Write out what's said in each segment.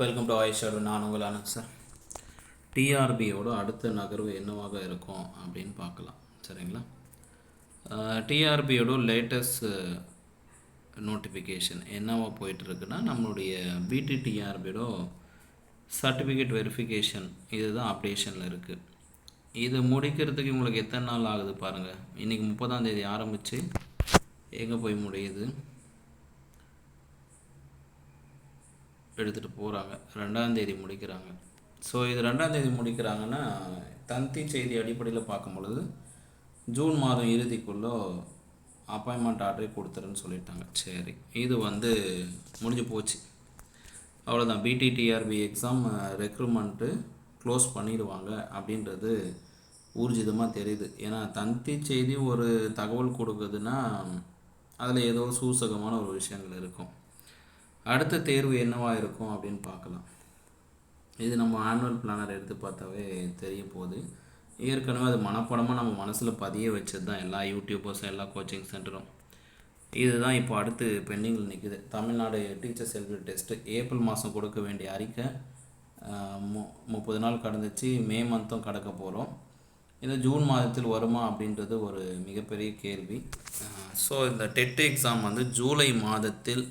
Welcome to ஆயிஷாடு நான் உங்கள் Anand sir டிஆர்பியோட அடுத்த நகர்வு என்னவாக இருக்கும் அப்படின்னு பார்க்கலாம். சரிங்களா? டிஆர்பியோட லேட்டஸ்ட் நோட்டிஃபிகேஷன் என்னவாக போயிட்டுருக்குன்னா நம்மளுடைய பிடி டிஆர்பியோட சர்டிஃபிகேட் வெரிஃபிகேஷன் இதுதான் அப்டேஷனில் இருக்குது இது முடிக்கிறதுக்கு உங்களுக்கு எத்தனை நாள் ஆகுது பாருங்கள் இன்றைக்கி முப்பதாம் தேதி ஆரம்பித்து எங்கே போய் முடியுது? எடுத்துகிட்டு போகிறாங்க ரெண்டாந்தேதி முடிக்கிறாங்க. ஸோ இது ரெண்டாந்தேதி முடிக்கிறாங்கன்னா தந்தி செய்தி அடிப்படையில் பார்க்கும் பொழுது ஜூன் மாதம் இறுதிக்குள்ளே அப்பாயின்மெண்ட் ஆர்டரே கொடுத்துருன்னு சொல்லிட்டாங்க. சரி இது வந்து முடிஞ்சு போச்சு. அவ்வளோதான் பிடிடிஆர்பி எக்ஸாம் ரெக்ரூட்மெண்ட்டு க்ளோஸ் பண்ணிடுவாங்க அப்படின்றது ஊர்ஜிதமாக தெரியுது. ஏன்னா தந்தி செய்தி ஒரு தகவல் கொடுக்குதுன்னா அதில் ஏதோ சூசகமான ஒரு விஷயங்கள் இருக்கும். அடுத்த தேர்வு என்னவாக இருக்கும் அப்படின்னு பார்க்கலாம். இது நம்ம ஆனுவல் பிளானர் எடுத்து பார்த்தாவே தெரிய போகுது. ஏற்கனவே அது மனப்படமாக நம்ம மனசில் பதிய வச்சது தான் எல்லா யூடியூபர்ஸும் எல்லா கோச்சிங் சென்டரும் இதுதான் இப்போ அடுத்து பெண்டிங்கில் நிற்குது Tamil Nadu teacher selfie test April மாதம் கொடுக்க வேண்டிய அறிக்கை மு முப்பது நாள் கடந்துச்சு. மே மந்த்தும் கடக்க போகிறோம் இது ஜூன் மாதத்தில் வருமா அப்படின்றது ஒரு மிகப்பெரிய கேள்வி. ஸோ இந்த டெட் எக்ஸாம் வந்து ஜூலை மாதத்தில்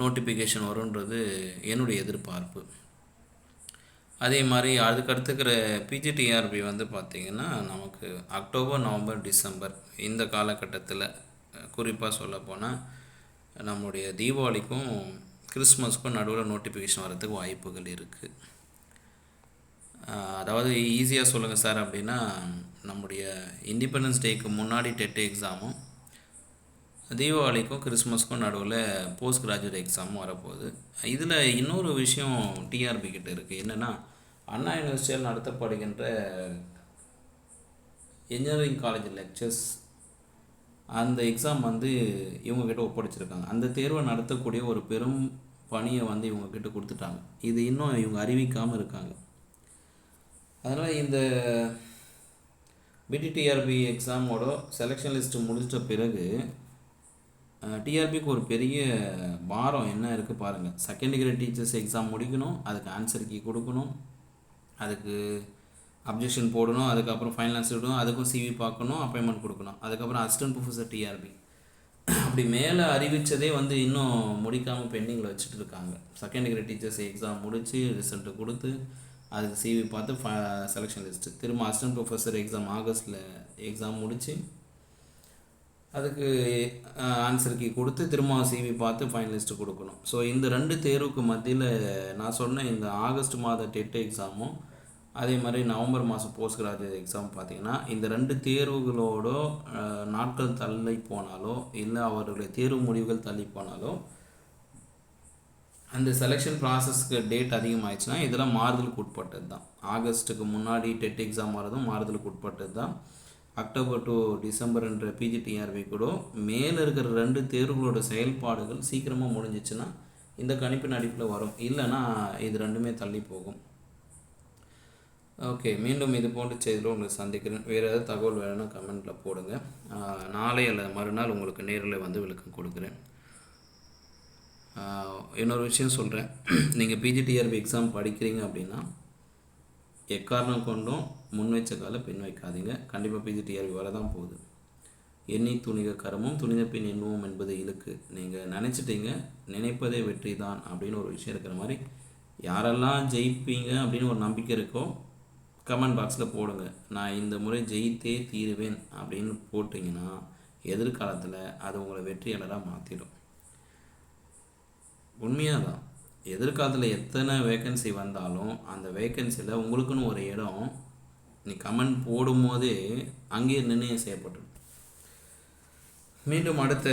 நோட்டிஃபிகேஷன் வருன்றது என்னுடைய எதிர்பார்ப்பு. அதே மாதிரி அதுக்கு அடுத்துக்கிற பிஜிடிஆர்பி வந்து பார்த்திங்கன்னா நமக்கு அக்டோபர் நவம்பர் டிசம்பர் இந்த காலகட்டத்தில் குறிப்பாக சொல்லப்போனால் நம்முடைய தீபாவளிக்கும் கிறிஸ்மஸ்க்கும் நடுவில் நோட்டிஃபிகேஷன் வரதுக்கு வாய்ப்புகள் இருக்குது அதாவது ஈஸியாக சொல்லுங்கள் சார் அப்படின்னா நம்முடைய இண்டிபெண்டன்ஸ் டேக்கு முன்னாடி டெட் எக்ஸாமும் தீபாவளிக்கும் கிறிஸ்மஸ்க்கும் நடுவில் போஸ்ட் கிராஜுவேட் எக்ஸாமும் வரப்போகுது. இதில் இன்னொரு விஷயம் டிஆர்பி கிட்ட இருக்குது என்னென்னா அண்ணா யூனிவர்சிட்டியில் நடத்தப்படுகின்ற இன்ஜினியரிங் காலேஜ் லெக்சர்ஸ் அந்த எக்ஸாம் வந்து இவங்கக்கிட்ட ஒப்படைச்சிருக்காங்க. அந்த தேர்வை நடத்தக்கூடிய ஒரு பெரும் பணியை வந்து இவங்கக்கிட்ட கொடுத்துட்டாங்க. இது இன்னும் இவங்க அறிவிக்காமல் இருக்காங்க. அதனால் இந்த பிடிடிஆர்பி எக்ஸாமோட செலெக்ஷன் லிஸ்ட்டு முடிஞ்ச பிறகு டிஆர்பிக்கு ஒரு பெரிய பாரம் என்ன இருக்குது பாருங்கள் செகண்ட் டிகிரி டீச்சர்ஸ் எக்ஸாம் முடிக்கணும் அதுக்கு ஆன்சர் கீ கொடுக்கணும் அதுக்கு அப்ஜெக்ஷன் போடணும் அதுக்கப்புறம் ஃபைனல் ஆன்சர் விடணும் அதுக்கும் சிவி பார்க்கணும் அப்பாயின்மெண்ட் கொடுக்கணும். அதுக்கப்புறம் அசிஸ்டன்ட் ப்ரொஃபஸர் டிஆர்பி அப்படி மேலே அறிவித்ததே வந்து இன்னும் முடிக்காமல் பெண்டிங்கில் வச்சுட்டு இருக்காங்க. செகண்ட் டிகிரி டீச்சர்ஸ் எக்ஸாம் முடித்து ரிசல்ட்டு கொடுத்து அதுக்கு சிவி பார்த்து ஃப செலெக்ஷன் லிஸ்ட்டு திரும்ப அசிஸ்டன்ட் ப்ரொஃபஸர் எக்ஸாம் ஆகஸ்ட்டில் எக்ஸாம் முடித்து அதுக்கு ஆன்சர் கீ கொடுத்து திரும்ப சிவி பார்த்து ஃபைனலிஸ்ட்டு கொடுக்கணும். ஸோ இந்த ரெண்டு தேர்வுக்கு மத்தியில் நான் சொன்ன இந்த ஆகஸ்ட் மாத டெட் எக்ஸாமும் அதே மாதிரி நவம்பர் மாதம் போஸ்ட் கிராஜுவேட் எக்ஸாம் பார்த்திங்கன்னா இந்த ரெண்டு தேர்வுகளோட நாட்கள் தள்ளி போனாலோ இல்லை அவர்களுடைய தேர்வு முடிவுகள் தள்ளி போனாலோ அந்த செலெக்ஷன் ப்ராசஸ்க்கு டேட் அதிகமாகிடுச்சுன்னா இதெல்லாம் மாறுதலுக்கு உட்பட்டது தான் ஆகஸ்ட்டுக்கு முன்னாடி டெட் எக்ஸாம் வரதும் மாறுதலுக்கு உட்பட்டது தான் அக்டோபர் டு டிசம்பர்ன்ற பிஜிடிஆர்பி கூட மேலே இருக்கிற ரெண்டு தேர்வுகளோட செயல்பாடுகள் சீக்கிரமாக முடிஞ்சிச்சுன்னா இந்த கணிப்பின் அடிப்பில் வரும். இல்லைன்னா இது ரெண்டுமே தள்ளி போகும். ஓகே மீண்டும் இது போன்ற செய்தியில் உங்களுக்கு சந்திக்கிறேன். வேறு ஏதாவது தகவல் வேணும்னா கமெண்ட்டில் போடுங்க. நாளை அல்லது மறுநாள் உங்களுக்கு நேரில் வந்து விளக்கம் கொடுக்குறேன். இன்னொரு விஷயம் சொல்கிறேன் நீங்கள் பிஜிடிஆர்பி எக்ஸாம் படிக்கிறீங்க அப்படின்னா எக்காரணம் கொண்டும் முன் வச்ச கால பின் வைக்காதீங்க கண்டிப்பாக பிஜிடிஆர்பி வர தான் போகுது. எண்ணி துணிக கரமும் துணித பின் எண்ணுவோம் என்பது இழுக்கு நீங்கள் நினச்சிட்டீங்க நினைப்பதே வெற்றி தான் அப்படின்னு ஒரு விஷயம் இருக்கிற மாதிரி யாரெல்லாம் ஜெயிப்பீங்க அப்படின்னு ஒரு நம்பிக்கை இருக்கோ கமெண்ட் பாக்ஸில் போடுங்க. நான் இந்த முறை ஜெயித்தே தீருவேன் அப்படின்னு போட்டிங்கன்னா எதிர்காலத்தில் அது உங்களை வெற்றியாளராக மாற்றிடும் உண்மையாக தான் எதிர்காலத்தில் எத்தனை வேக்கன்சி வந்தாலும் அந்த வேக்கன்சியில் உங்களுக்குன்னு ஒரு இடம் நீ கமெண்ட் போடும்போதே அங்கேயே நிர்ணயம் செய்யப்பட்டுடும். மீண்டும் அடுத்த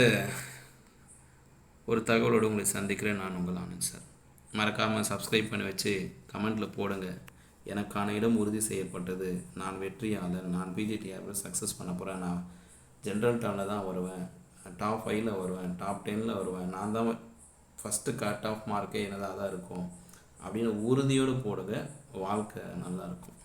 ஒரு தகவலோடு உங்களை சந்திக்கிறேன். நான் உங்கள் ஆனந்த் சார். மறக்காமல் சப்ஸ்கிரைப் பண்ணி வச்சு கமெண்ட்டில் போடுங்க. எனக்கான இடம் உறுதி செய்யப்பட்டது. நான் வெற்றியாளர் நான் பிஜிடிஆர் சக்ஸஸ் பண்ண போகிறேன் நான் ஜென்ரல் டவுனில் தான் வருவேன். டாப் ஃபைவ்ல வருவேன். டாப் டெனில் வருவேன். நான் தான் ஃபஸ்ட்டு கட் ஆஃப் மார்க்கே என்னதாக தான் இருக்கும்? அப்படின்னு உறுதியோடு போடுங்க வாழ்க்கை நல்லாயிருக்கும்